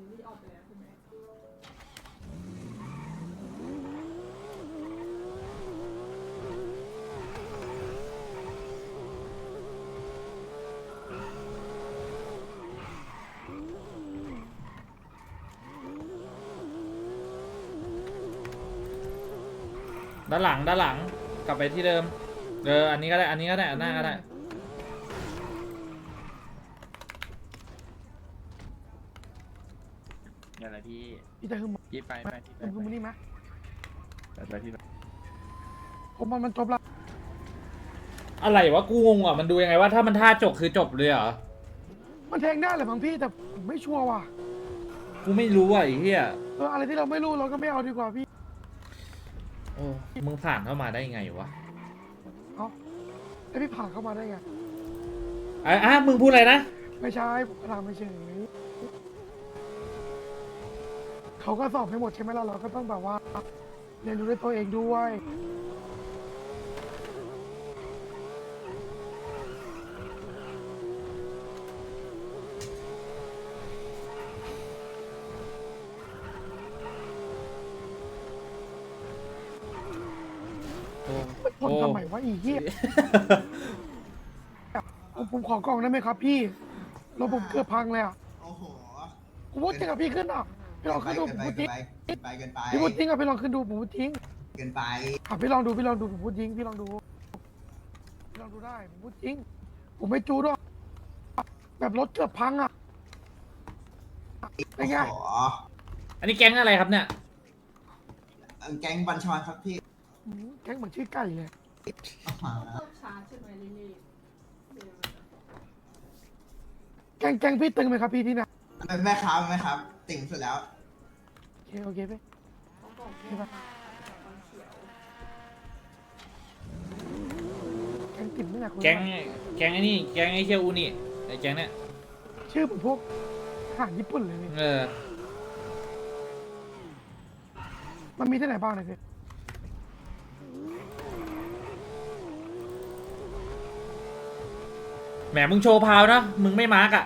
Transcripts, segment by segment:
นี้ที่ออกไปแล้วใช่ไหมด้านหลังด้านหลังกลับไปที่เดิมเอออันนี้ก็ได้อันนี้ก็ได้อันหน้าก็ได้ พี่พี่จะหึมพี่ไปไปพี่ไปหึมหึมนี่ไหมไปไปพี่ไปผมมันมันจบละอะไรวะกูงงอะมันดูยังไงว่าถ้ามันท่าจบคือจบเลยเหรอมันแทงได้แหละบางพี่แต่ผมไม่ชัวร์ว่ะกูไม่รู้อะไอ้เหี้ยเอออะไรที่เราไม่รู้เราก็ไม่เอาดีกว่าพี่โอ้มึงผ่านเข้ามาได้ไงวะเอาแล้วพี่ผ่านเข้ามาได้ไงอะอะมึงพูดอะไรนะไม่ใช่ผมก็ทำไม่เฉย เขาก็สอบให้หมดใช่ไหมล่ะเราก็ต้องแบบว่า เรียนรู้ด้วยตัวเองด้วย โอ้ทนทำไมวะอีเหี้ยผมผมขอกล่องได้ไหมครับพี่รถผมเกือบพังเลยอะโอ้โหผมพูดจริงอะพี่ขึ้นอะ พี่ลองขึ้นดูผมเกิพูดจริงไปเกินไปเกินไปพี่พูดจริงอะพี่ลองขึ้นดูผมพูดจริงเกินไปอะพี่ลองดูพี่ลองดูผมพูดจริงพี่ลองดูพี่ลองดูได้ผมพูดจริง ผมไม่จูด้วยแบบรถเกือบพังอะเป็นไงโอ้โหอันนี้แก๊งอะไรครับเนี่ย แก๊งบัญชรครับพี่อืมแก๊งเหมือนชื่อไก่เลยอ่าฮะเพิ่มชาร์จใช่ไหมลิลี่เดี๋ยวมันจะแก๊งแก๊งพี่ตึงไหมครับพี่ที่เนี่ยแม่ค้าแม่ค้า ติ่งสุดแล้ว โอเคโอเคพี่เขาบอกแม่มาจากบางเขียวแก๊งติ่มไม่อยากคุยแก๊งแก๊งไอ้นี่ แก๊งไอ้เชียอูนี่ไอ้แก๊งเนี่ยชื่อเหมือนพวกอาหารญี่ปุ่นเลยพี่เออมันมีที่ไหนบ้างเนี่ยพี่แหมมึงโชว์พาวนะ มึงไม่มาร์กอะ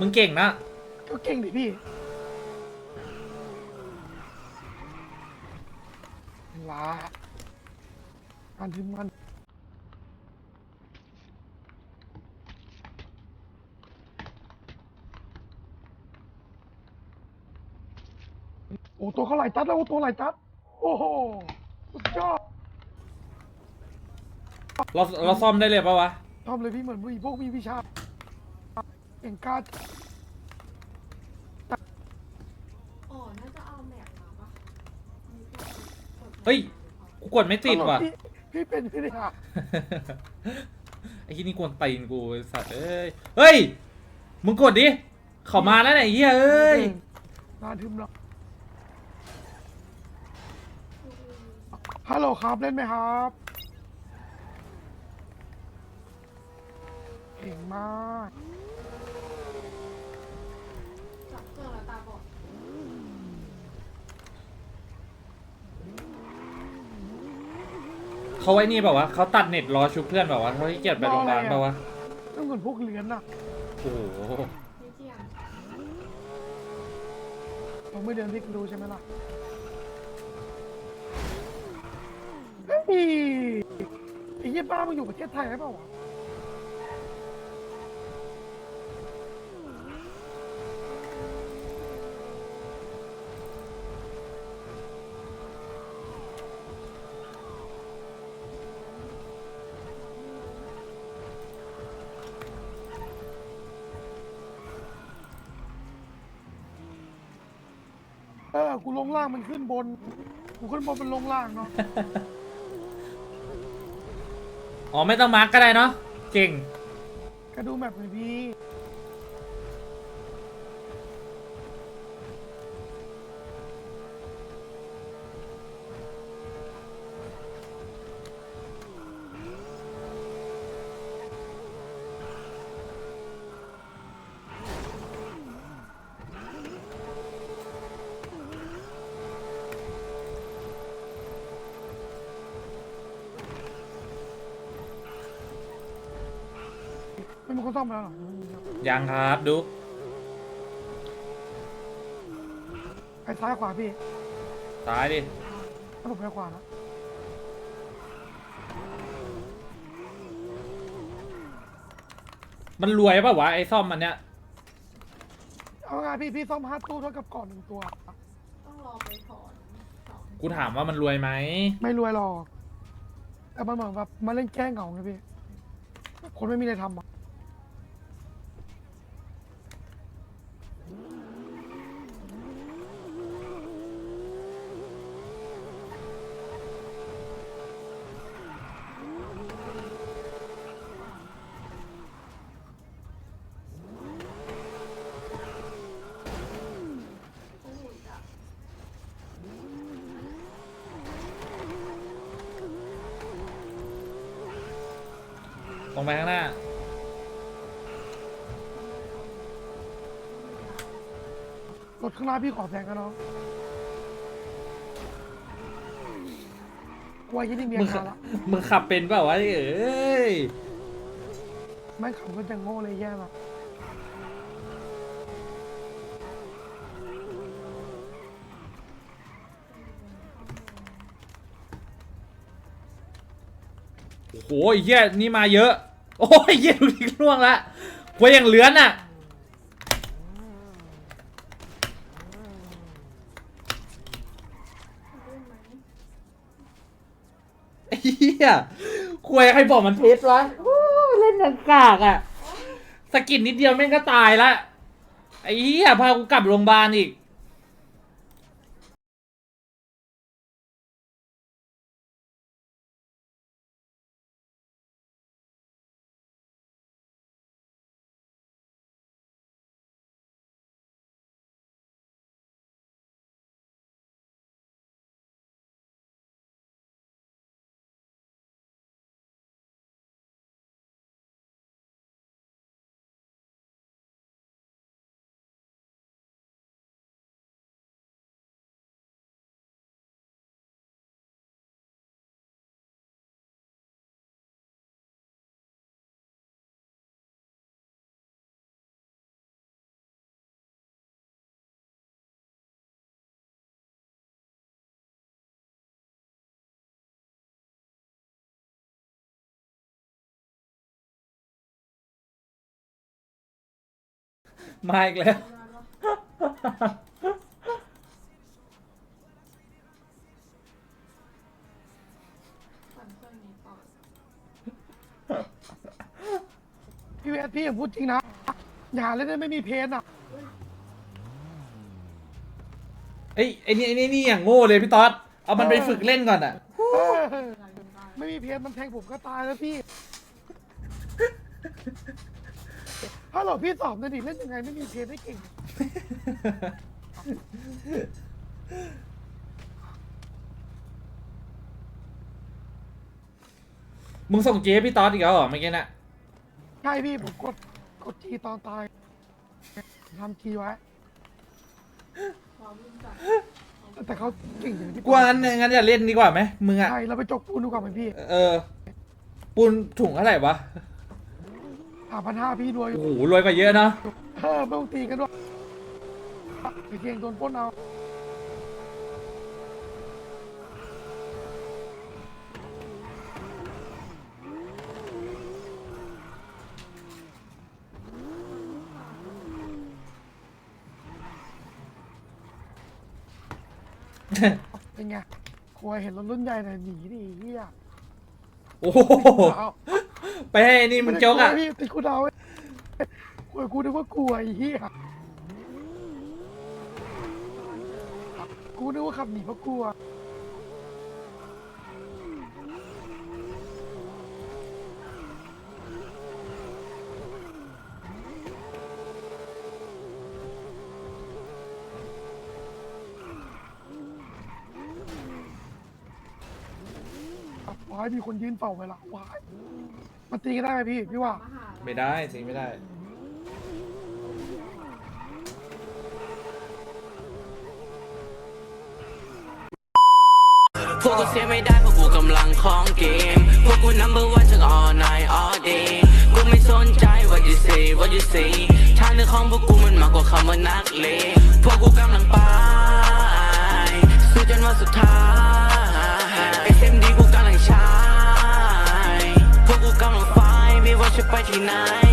มึงเก่งนะก็เก่งดิพี่ ลาอันที่มันโอ้ตัวเขาไหลตัดแล้วโอ้ตัวไหลตัด โอ้โหสุดยอดเราเราซ่อมได้เลยปะวะ ทำเลยพี่เหมือนมีพวกมีวิชาเก่งกล้าอ๋อน่าจะเอาแมปมาปะมีพวกกดเฮ้ย กูกดไม่ติดว่ะ พี่พี่เป็นพี่เนี่ยไอ้ที่นี่กวนตีนกูไอ้สัตว์เอ้ย เฮ้ย มึงกดดิ เขามาแล้วไหนยไอ้เฮียเอ้ยงานทึมแล้วฮัลโหลครับเล่นไหมครับเก่งมาก จับเครื่องแล้วตาบอด เขาไว้นี่เปล่าวะเขาตัดเน็ตรอชุบเพื่อนเปล่าวะเขาขี้เกียจไปโรงพยาบาลเปล่าวะต้องเหมือนพวกเหรียญน่ะโอ้โหไม่เที่ยงผมไม่เดินที่ดูใช่ไหมล่ะเฮ้ยไอ้เหี้ยบ้ามันอยู่ประเทศไทยหรือเปล่าวะ กูลงล่างมันขึ้นบน กูขึ้นบนมันลงล่างเนาะ อ๋อไม่ต้องมาร์กก็ได้เนาะเก่ง ก็ดูแบบหน่อยพี่ คนซ่อมแล้วเหรอยังครับดุ๊กไปซ้ายขวาพี่ซ้ายดิถ้าผมไปขวานะมันรวยป่าวะไอ้ซ่อมมันเนี้ยเอาไงพี่พี่ซ่อมห้าตู้เท่ากับก่อนหนึ่งตัว ต้องรอไปถอนสองกูถามว่ามันรวยไหมไม่รวยหรอกแต่มันเหมือนแบบมาเล่นแกล้งเหงาไงพี่คนไม่มีอะไรทำอะ ไปข้างหน้า รถข้างหน้าพี่ขอแซงกันเนาะกลัวยี่นี่เมียมึงงานละมึงขับเป็นเปล่าวะเอ้ย ไม่ขับก็จะโง่เลยแย่มากโอ้โหไอ้เหี้ยนี่มาเยอะ โอ้ยเหี้ยดูดิล่วงละกลัวอย่างเหลือนอะได้ไหมไอ้เหี้ยควยใครบอกมันเพชรวะโอ้ยเล่นอย่างกากอะสะกิดนิดเดียวแม่งก็ตายละ ไอ้เหี้ยพากูกลับโรงพยาบาลอีก มาอีกแล้ว ปั่นเครื่องนี้ก่อนพี่เวสพี่อย่าพูดจริงนะ อย่าเล่นได้ไม่มีเพนอะไอ้ยไอ้นี่ไอ้นี่นี่อย่างโง่เลยพี่ต๊อด เอามันไปฝึกเล่นก่อนอะเอออะไรกันได้ไม่มีเพนมันแทงผมก็ตายแล้วพี่ ถ้าเราพี่สอบนะดิเล่นยังไงไม่มีเพนได้เก่งมึงส่งเจ๊พี่ต๊อดอีกแล้วเหรอเมื่อกี้น่ะใช่พี่ผมกดกดจีตอนตายทำจีไว้พร้อมรุ่นจัดแต่เขาเก่งอย่างที่กลัวงั้นงั้นอย่าเล่นดีกว่าไหมมึงอะใช่เราไปจกปูนดูก่อนไหมพี่ เออ ปูนถุงเท่าไหร่วะ หาพันห้าพี่รวยโอ้โหรวยกว่าเยอะเนาะเออไม่ต้องตีกันด้วยไปเกียงโดนปล้นเอาเป็นไงควยเห็นรถรุ่นใหญ่หน่อยหนีดิเฮียโอ้โหเอา ไปให้นี่มึงโจ๊กอะ พี่ติดกูดาวไวยกูนึกว่ากลัวไอ้เฮียกูนึกว่าขับหนีเพราะกลัว ว้ายมีคนยืนเฝ้าเวลาว้ายมันตีกันได้ไหมพี่พี่ว่ามหาลัยไม่ได้สิไม่ได้ พวกกูเสียไม่ได้เพราะกูกำลังของเกม พวกกู number one ทั้ง all night all day กูไม่สนใจ what you say what you say ทางเดินของพวกกูมันมากกว่าคำว่านักเลงพวกกูกำลังไปสุดท้าย SMD กูกำลังใช้พวกกูกำลังไฟไม่ว่าจ night.